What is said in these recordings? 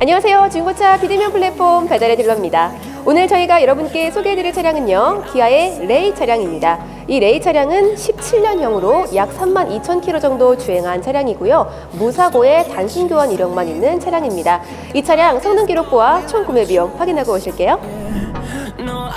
안녕하세요. 중고차 비대면 플랫폼 배달의 딜러입니다. 오늘 저희가 여러분께 소개해드릴 차량은요. 기아의 레이 차량입니다. 이 레이 차량은 17년형으로 약 3만 2천 킬로 정도 주행한 차량이고요. 무사고의 단순 교환 이력만 있는 차량입니다. 이 차량 성능 기록부와 총 구매 비용 확인하고 오실게요. No,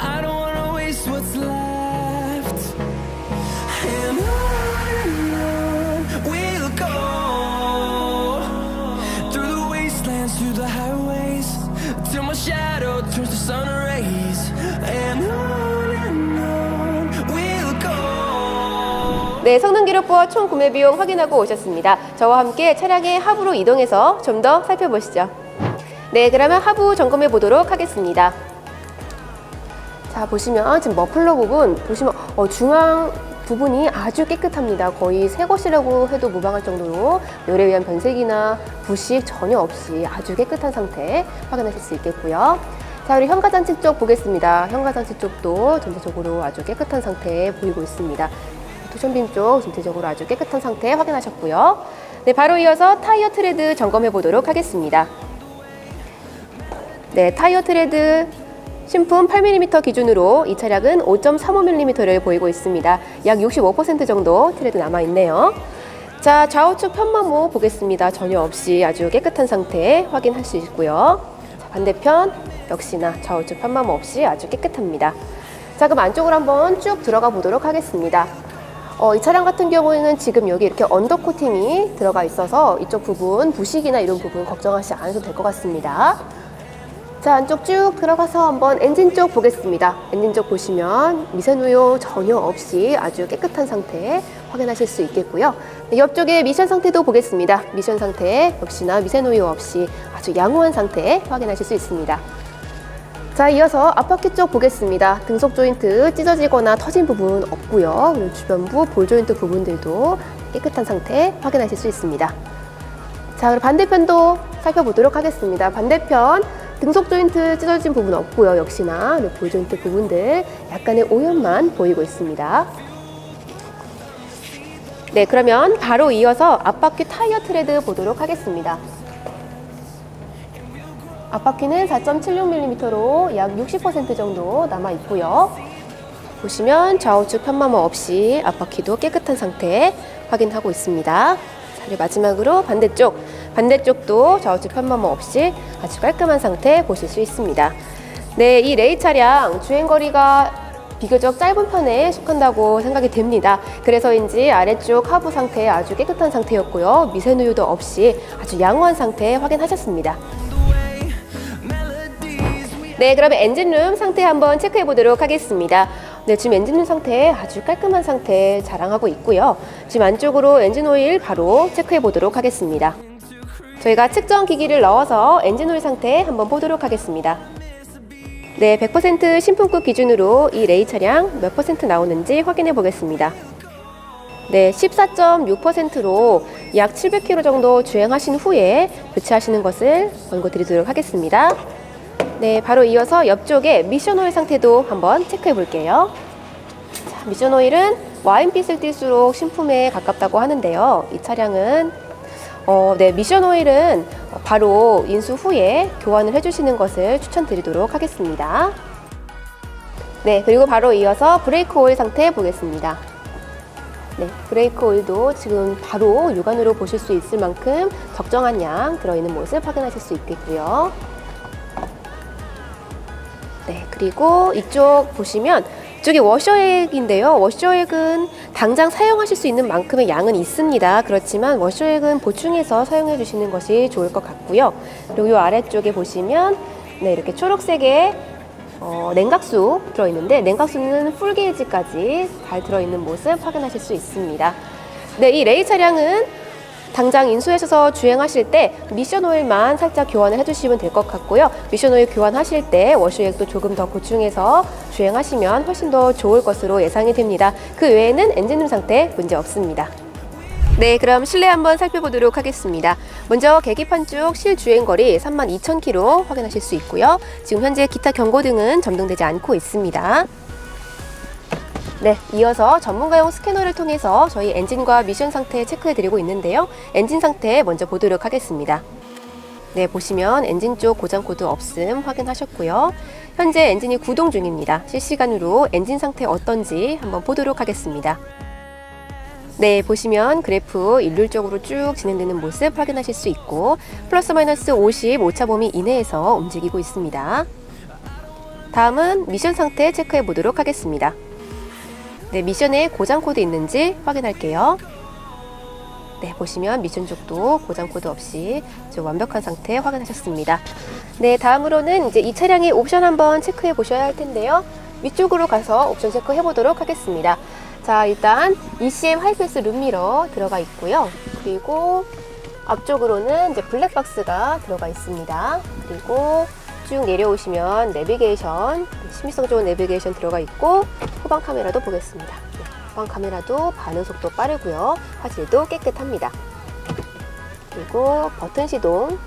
네, 성능 기록부와 총 구매 비용 확인하고 오셨습니다. 저와 함께 차량의 하부로 이동해서 좀 더 살펴보시죠. 네, 그러면 하부 점검해 보도록 하겠습니다. 자, 보시면 지금 머플러 부분 보시면 어, 중앙 부분이 아주 깨끗합니다. 거의 새 것이라고 해도 무방할 정도로 열에 의한 변색이나 부식 전혀 없이 아주 깨끗한 상태 확인하실 수 있겠고요. 자, 우리 현가장치 쪽 보겠습니다. 현가장치 쪽도 전체적으로 아주 깨끗한 상태에 보이고 있습니다. 쿠션빔 쪽 전체적으로 아주 깨끗한 상태 확인하셨고요. 네, 바로 이어서 타이어 트레드 점검해 보도록 하겠습니다. 네, 타이어 트레드 신품 8mm 기준으로 이 차량은 5.35mm를 보이고 있습니다. 약 65% 정도 트레드 남아 있네요. 자, 좌우측 편마모 보겠습니다. 전혀 없이 아주 깨끗한 상태 확인할 수 있고요. 자, 반대편 역시나 좌우측 편마모 없이 아주 깨끗합니다. 자, 그럼 안쪽으로 한번 쭉 들어가 보도록 하겠습니다. 어, 이 차량 같은 경우에는 지금 여기 이렇게 언더 코팅이 들어가 있어서 이쪽 부분 부식이나 이런 부분 걱정하지 않으셔도 될 것 같습니다. 자, 안쪽 쭉 들어가서 한번 엔진 쪽 보겠습니다. 엔진 쪽 보시면 미세누요 전혀 없이 아주 깨끗한 상태 확인하실 수 있겠고요. 네, 옆쪽에 미션 상태도 보겠습니다. 미션 상태 역시나 미세누요 없이 아주 양호한 상태 확인하실 수 있습니다. 자, 이어서 앞바퀴 쪽 보겠습니다. 등속 조인트 찢어지거나 터진 부분 없고요. 주변부 볼 조인트 부분들도 깨끗한 상태 확인하실 수 있습니다. 자, 그리고 반대편도 살펴보도록 하겠습니다. 반대편 등속 조인트 찢어진 부분 없고요. 역시나 볼 조인트 부분들 약간의 오염만 보이고 있습니다. 네, 그러면 바로 이어서 앞바퀴 타이어 트레드 보도록 하겠습니다. 앞바퀴는 4.76mm로 약 60% 정도 남아 있고요. 보시면 좌우측 편마모 없이 앞바퀴도 깨끗한 상태 확인하고 있습니다. 자, 그리고 마지막으로 반대쪽, 반대쪽도 좌우측 편마모 없이 아주 깔끔한 상태 보실 수 있습니다. 네, 이 레이 차량 주행 거리가 비교적 짧은 편에 속한다고 생각이 됩니다. 그래서인지 아래쪽 하부 상태 아주 깨끗한 상태였고요. 미세누유도 없이 아주 양호한 상태 확인하셨습니다. 네, 그러면 엔진룸 상태 한번 체크해 보도록 하겠습니다. 네, 지금 엔진룸 상태 아주 깔끔한 상태 자랑하고 있고요. 지금 안쪽으로 엔진 오일 바로 체크해 보도록 하겠습니다. 저희가 측정 기기를 넣어서 엔진 오일 상태 한번 보도록 하겠습니다. 네, 100% 신품급 기준으로 이 레이 차량 몇 퍼센트 나오는지 확인해 보겠습니다. 네, 14.6%로 약 700km 정도 주행하신 후에 교체하시는 것을 권고 드리도록 하겠습니다. 네, 바로 이어서 옆쪽에 미션 오일 상태도 한번 체크해 볼게요. 자, 미션 오일은 와인빛을 띨수록 신품에 가깝다고 하는데요. 이 차량은 어, 네, 미션 오일은 바로 인수 후에 교환을 해주시는 것을 추천드리도록 하겠습니다. 네, 그리고 바로 이어서 브레이크 오일 상태 보겠습니다. 네, 브레이크 오일도 지금 바로 육안으로 보실 수 있을 만큼 적정한 양 들어있는 모습 확인하실 수 있겠고요. 네, 그리고 이쪽 보시면 이쪽에 워셔액인데요. 워셔액은 당장 사용하실 수 있는 만큼의 양은 있습니다. 그렇지만 워셔액은 보충해서 사용해 주시는 것이 좋을 것 같고요. 그리고 이 아래쪽에 보시면 네, 이렇게 초록색의 어, 냉각수 들어있는데 냉각수는 풀게이지까지 잘 들어있는 모습 확인하실 수 있습니다. 네, 이 레이 차량은 당장 인수하셔서 주행하실 때 미션 오일만 살짝 교환을 해주시면 될 것 같고요. 미션 오일 교환하실 때 워셔액도 조금 더 보충해서 주행하시면 훨씬 더 좋을 것으로 예상이 됩니다. 그 외에는 엔진룸 상태 문제 없습니다. 네, 그럼 실내 한번 살펴보도록 하겠습니다. 먼저 계기판 쪽 실주행거리 32,000km 확인하실 수 있고요. 지금 현재 기타 경고등은 점등되지 않고 있습니다. 네, 이어서 전문가용 스캐너를 통해서 저희 엔진과 미션 상태 체크해 드리고 있는데요. 엔진 상태 먼저 보도록 하겠습니다. 네, 보시면 엔진 쪽 고장 코드 없음 확인하셨고요. 현재 엔진이 구동 중입니다. 실시간으로 엔진 상태 어떤지 한번 보도록 하겠습니다. 네, 보시면 그래프 일률적으로 쭉 진행되는 모습 확인하실 수 있고 플러스 마이너스 50 오차 범위 이내에서 움직이고 있습니다. 다음은 미션 상태 체크해 보도록 하겠습니다. 네, 미션에 고장 코드 있는지 확인할게요. 네, 보시면 미션 쪽도 고장 코드 없이 완벽한 상태 확인하셨습니다. 네, 다음으로는 이제 이 차량의 옵션 한번 체크해 보셔야 할 텐데요. 위쪽으로 가서 옵션 체크해 보도록 하겠습니다. 자, 일단 ECM 하이패스 룸미러 들어가 있고요. 그리고 앞쪽으로는 이제 블랙박스가 들어가 있습니다. 그리고 쭉 내려오시면 내비게이션, 심미성 좋은 내비게이션 들어가 있고 후방 카메라도 보겠습니다. 네, 후방 카메라도 반응 속도 빠르고요. 화질도 깨끗합니다. 그리고 버튼 시동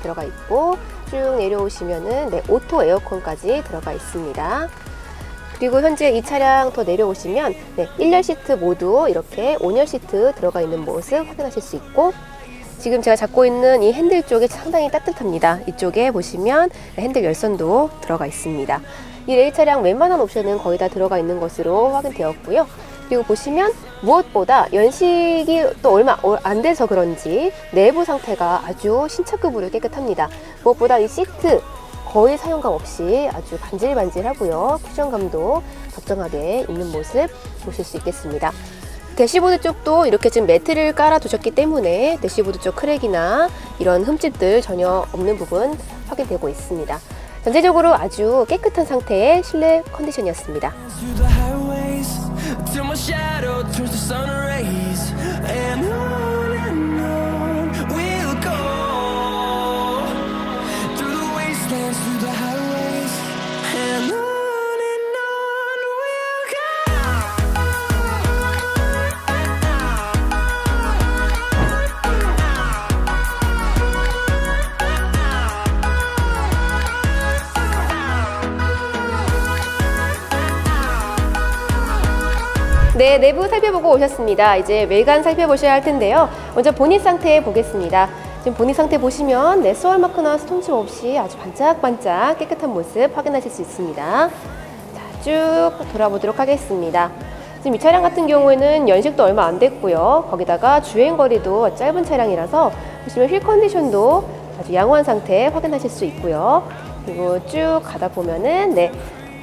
들어가 있고 쭉 내려오시면은 네, 오토 에어컨까지 들어가 있습니다. 그리고 현재 이 차량 더 내려오시면 네, 1열 시트 모두 이렇게 5열 시트 들어가 있는 모습 확인하실 수 있고 지금 제가 잡고 있는 이 핸들 쪽이 상당히 따뜻합니다. 이쪽에 보시면 네, 핸들 열선도 들어가 있습니다. 이 레일 차량 웬만한 옵션은 거의 다 들어가 있는 것으로 확인되었고요. 그리고 보시면 무엇보다 연식이 또 얼마 어, 안 돼서 그런지 내부 상태가 아주 신차급으로 깨끗합니다. 무엇보다 이 시트 거의 사용감 없이 아주 반질반질하고요. 쿠션감도 적정하게 있는 모습 보실 수 있겠습니다. 대시보드 쪽도 이렇게 지금 매트를 깔아 두셨기 때문에 대시보드 쪽 크랙이나 이런 흠집들 전혀 없는 부분 확인되고 있습니다. 전체적으로 아주 깨끗한 상태의 실내 컨디션이었습니다. 네, 내부 살펴보고 오셨습니다. 이제 외관 살펴보셔야 할 텐데요. 먼저 본닛 상태 보겠습니다. 지금 본닛 상태 보시면 네, 스월 마크나 스톤칩 없이 아주 반짝반짝 깨끗한 모습 확인하실 수 있습니다. 자, 쭉 돌아보도록 하겠습니다. 지금 이 차량 같은 경우에는 연식도 얼마 안 됐고요. 거기다가 주행 거리도 짧은 차량이라서 보시면 휠 컨디션도 아주 양호한 상태 확인하실 수 있고요. 그리고 쭉 가다 보면은 네,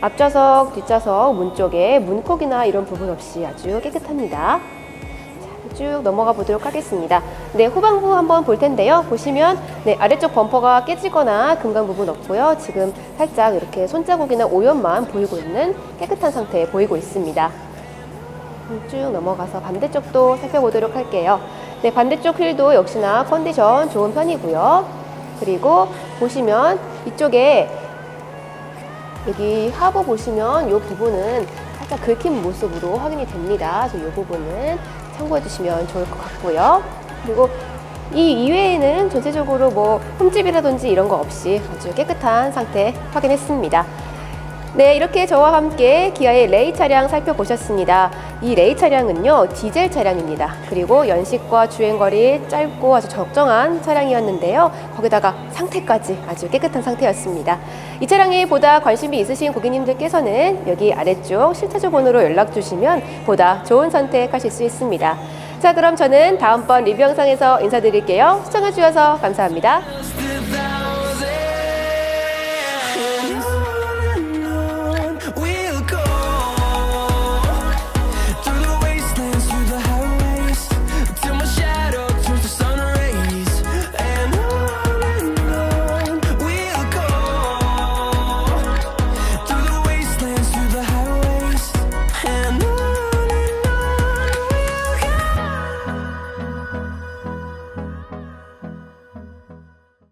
앞좌석, 뒷좌석 문 쪽에 문콕이나 이런 부분 없이 아주 깨끗합니다. 자, 쭉 넘어가 보도록 하겠습니다. 네, 후방부 한번 볼 텐데요. 보시면 네, 아래쪽 범퍼가 깨지거나 금강 부분 없고요. 지금 살짝 이렇게 손자국이나 오염만 보이고 있는 깨끗한 상태 보이고 있습니다. 쭉 넘어가서 반대쪽도 살펴보도록 할게요. 네, 반대쪽 휠도 역시나 컨디션 좋은 편이고요. 그리고 보시면 이쪽에 여기 하부 보시면 이 부분은 살짝 긁힌 모습으로 확인이 됩니다. 그래서 이 부분은 참고해 주시면 좋을 것 같고요. 그리고 이 이외에는 전체적으로 뭐 흠집이라든지 이런 거 없이 아주 깨끗한 상태 확인했습니다. 네, 이렇게 저와 함께 기아의 레이 차량 살펴보셨습니다. 이 레이 차량은요, 디젤 차량입니다. 그리고 연식과 주행거리 짧고 아주 적정한 차량이었는데요. 거기다가 상태까지 아주 깨끗한 상태였습니다. 이 차량에 보다 관심이 있으신 고객님들께서는 여기 아래쪽 실타조 번호로 연락 주시면 보다 좋은 선택하실 수 있습니다. 자, 그럼 저는 다음번 리뷰 영상에서 인사드릴게요. 시청해주셔서 감사합니다.